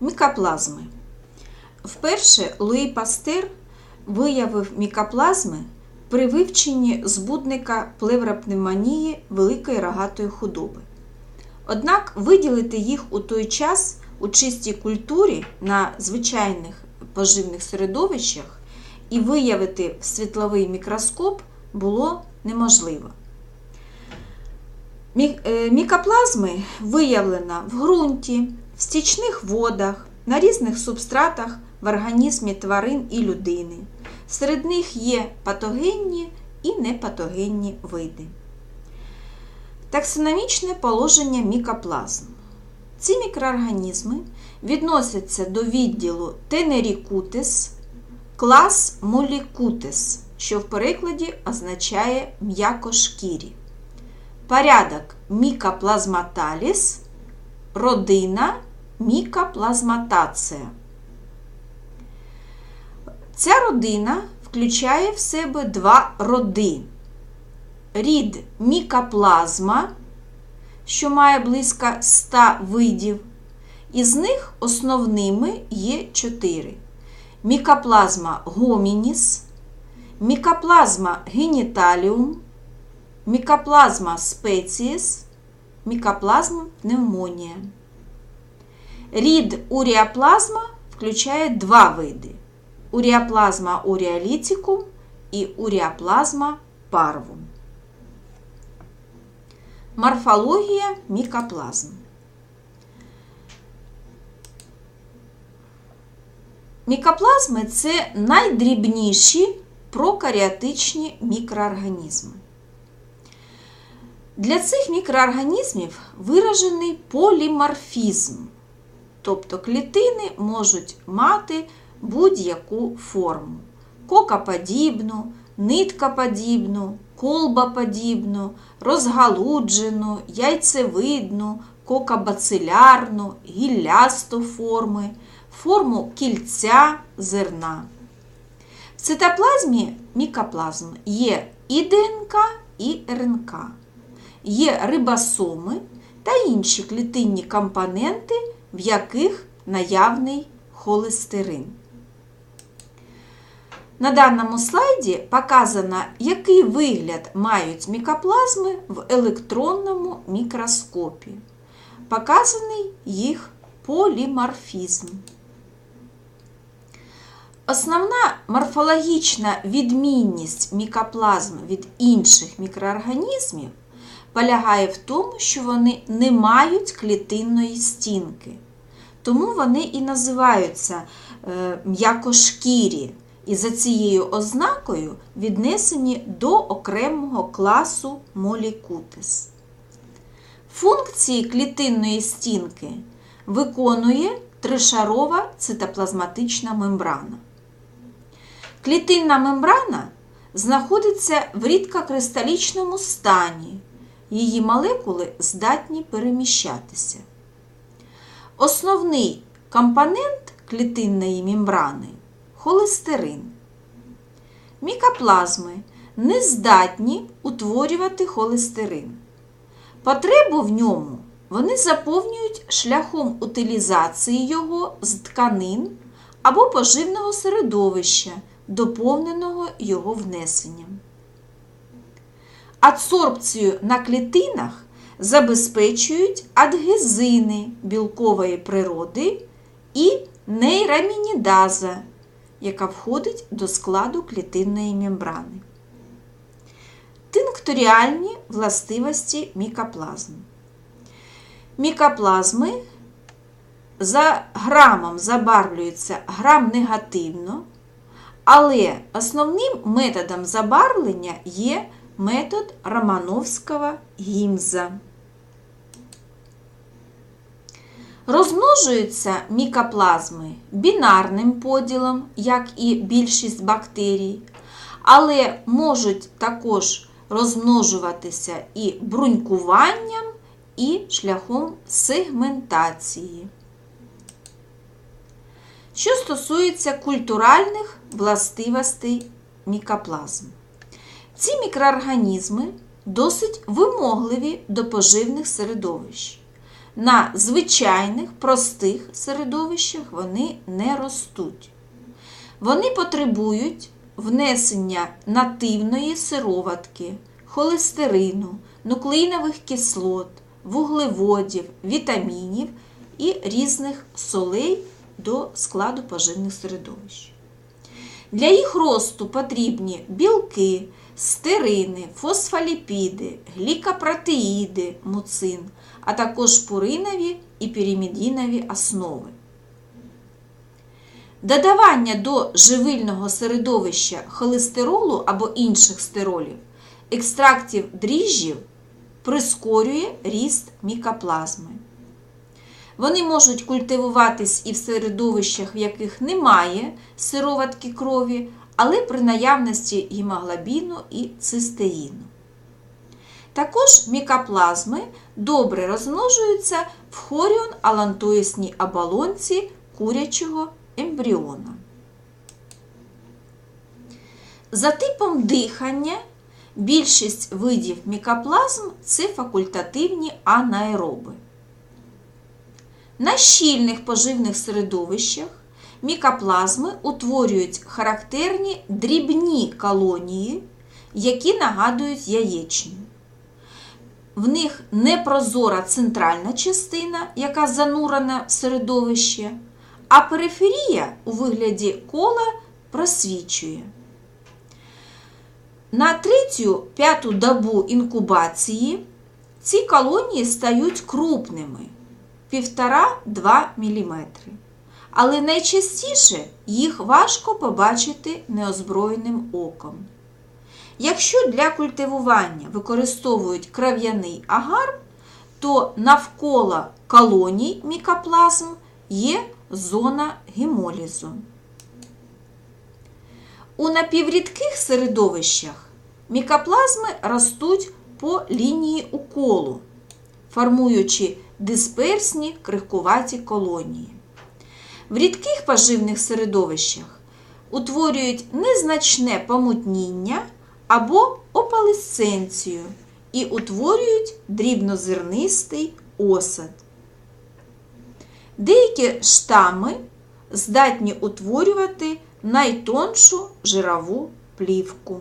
Мікоплазми. Вперше Луї Пастер виявив мікоплазми при вивченні збудника плевропневмонії великої рогатої худоби. Однак виділити їх у той час у чистій культурі на звичайних поживних середовищах і виявити в світловий мікроскоп було неможливо. Мікоплазми виявлено в ґрунті, в стічних водах, на різних субстратах в організмі тварин і людини. Серед них є патогенні і непатогенні види. Таксономічне положення мікоплазм. Ці мікроорганізми відносяться до відділу Тенерікутис, клас Молікутис, що в перекладі означає м'якошкірі. Порядок Мікоплазматаліс, родина Мікоплазматація. Ця родина включає в себе два роди. Рід мікоплазма, що має близько 100 видів. Із них основними є чотири: мікоплазма гомініс, мікоплазма геніталіум, мікоплазма спеціес, мікоплазма пневмонія. Рід уріаплазма включає два види: уріаплазма уріалітикум і уріаплазма парвум. Морфологія мікоплазм. Мікоплазми це найдрібніші прокаріотичні мікроорганізми. Для цих мікроорганізмів виражений поліморфізм, тобто клітини можуть мати будь-яку форму: кокоподібну, ниткоподібну, колбоподібну, розгалуджену, яйцевидну, кокобацилярну, гіллясту форми, форму кільця зерна. В цитоплазмі мікоплазм є і ДНК, і РНК. Є рибосоми та інші клітинні компоненти, в яких наявний холестерин. На даному слайді показано, який вигляд мають мікоплазми в електронному мікроскопі. Показаний їх поліморфізм. Основна морфологічна відмінність мікоплазм від інших мікроорганізмів полягає в тому, що вони не мають клітинної стінки. Тому вони і називаються е, м'якошкірі і за цією ознакою віднесені до окремого класу молікутис. Функції клітинної стінки виконує тришарова цитоплазматична мембрана. Клітинна мембрана знаходиться в рідкокристалічному стані. Її молекули здатні переміщатися. Основний компонент клітинної мембрани холестерин. Мікоплазми не здатні утворювати холестерин. Потребу в ньому вони заповнюють шляхом утилізації його з тканин або поживного середовища, доповненого його внесенням. Адсорбцію на клітинах забезпечують адгезини білкової природи і нейрамінідаза, яка входить до складу клітинної мембрани. Тинкторіальні властивості мікоплазм. Мікоплазми за грамом забарвлюються грам негативно, але основним методом забарвлення є метод Романовського гімза. Розмножуються мікоплазми бінарним поділом, як і більшість бактерій, але можуть також розмножуватися і брунькуванням, і шляхом сегментації. Що стосується культуральних властивостей мікоплазм. Ці мікроорганізми досить вимогливі до поживних середовищ. на звичайних простих середовищах вони не ростуть. Вони потребують внесення нативної сироватки, холестерину, нуклеїнових кислот, вуглеводів, вітамінів і різних солей до складу поживних середовищ. Для їх росту потрібні білки, стерини, фосфоліпіди, глікопротеїди, муцин, а також пуринові і піримідінові основи. Додавання до живильного середовища холестеролу або інших стеролів, екстрактів дріжджів прискорює ріст мікоплазми. Вони можуть культивуватись і в середовищах, в яких немає сироватки крові, але при наявності гемоглобіну і цистеїну. Також мікоплазми добре розмножуються в хоріон алантоїсній оболонці курячого ембріона. За типом дихання більшість видів мікоплазм це факультативні анаероби. На щільних поживних середовищах мікоплазми утворюють характерні дрібні колонії, які нагадують яєчню. В них непрозора центральна частина, яка занурена в середовище, а периферія у вигляді кола просвічує. На третю п'яту добу інкубації ці колонії стають крупними 1,5-2 мм. Але найчастіше їх важко побачити неозброєним оком. Якщо для культивування використовують крав'яний агар, то навколо колоній мікоплазм є зона гемолізу. У напіврідких середовищах мікоплазми ростуть по лінії уколу, формуючи дисперсні крихкуваті колонії. В рідких поживних середовищах утворюють незначне помутніння або опалесценцію і утворюють дрібнозернистий осад. Деякі штами здатні утворювати найтоншу жирову плівку.